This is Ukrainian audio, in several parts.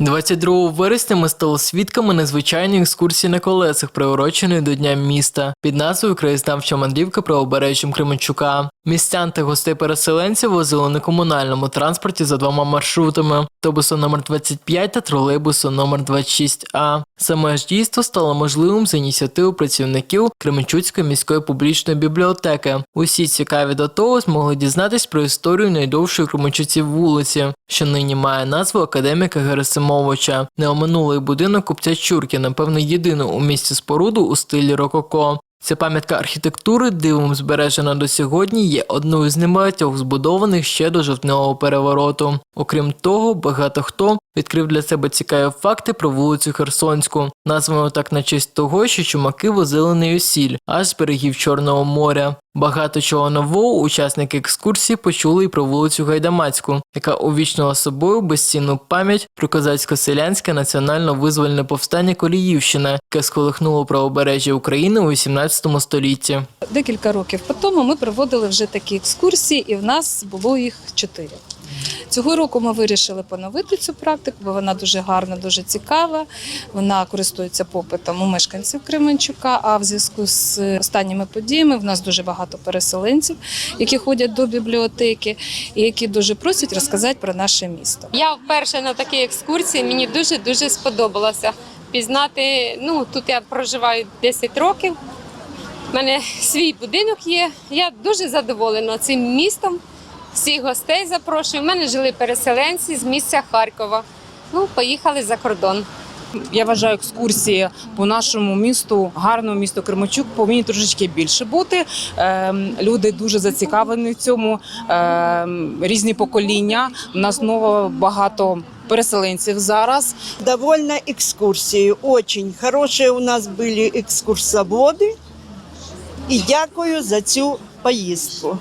22 вересня ми стали свідками незвичайної екскурсії на колесах, приуроченої до Дня міста, під назвою Краєзнавча мандрівка правобережжям Кременчука. Містян та гостей переселенців возили на комунальному транспорті за двома маршрутами: автобусом номер 25 та тролейбусом номер 26А. Саме ж дійство стало можливим за ініціативи працівників Кременчуцької міської публічної бібліотеки. Усі цікаві до того змогли дізнатись про історію найдовшої Кременчуці вулиці, що нині має назву академіка Герасимовича. Неоминулий будинок купця Чурки, напевно, єдину у місті споруду у стилі рококо. Ця пам'ятка архітектури, дивом збережена до сьогодні, є одною з небагатьох збудованих ще до жовтневого перевороту. Окрім того, багато хто відкрив для себе цікаві факти про вулицю Херсонську, названо так на честь того, що чумаки возили нею сіль аж з берегів Чорного моря. Багато чого нового учасники екскурсії почули і про вулицю Гайдамацьку, яка увічнила собою безцінну пам'ять про козацько-селянське національно-визвольне повстання Коліївщини, яке сколихнуло правобережжя України у 18 столітті. Декілька років по тому ми проводили вже такі екскурсії, і в нас було їх чотири. Цього року ми вирішили поновити цю практику, бо вона дуже гарна, дуже цікава. Вона користується попитом у мешканців Кременчука. А в зв'язку з останніми подіями в нас дуже багато переселенців, які ходять до бібліотеки, і які дуже просять розказати про наше місто. Я вперше на такій екскурсії мені дуже дуже сподобалося пізнати. Ну тут я проживаю 10 років. У мене свій будинок є. Я дуже задоволена цим містом. Всіх гостей запрошую. У мене жили переселенці з місця Харкова. Ну, поїхали за кордон. Я вважаю екскурсії по нашому місту, гарному місту Кременчук, повинні трошечки більше бути. Ем, люди дуже зацікавлені в цьому. Ем, різні покоління. У нас знову багато переселенців зараз. довольна экскурсией. Очень хорошие у нас были екскурсоводи. І дякую за цю поїздку.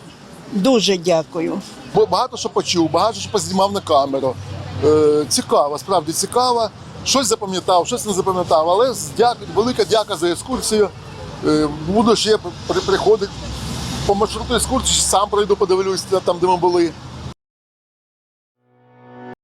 Дуже дякую. Бо багато що почув, багато що познімав на камеру. Е, цікаво, справді цікаво. Щось запам'ятав, щось не запам'ятав. Але з дяк... велика дяка за екскурсію. Е, буду ще при... приходити по маршруту екскурсії, сам пройду, подивлюсь там, де ми були.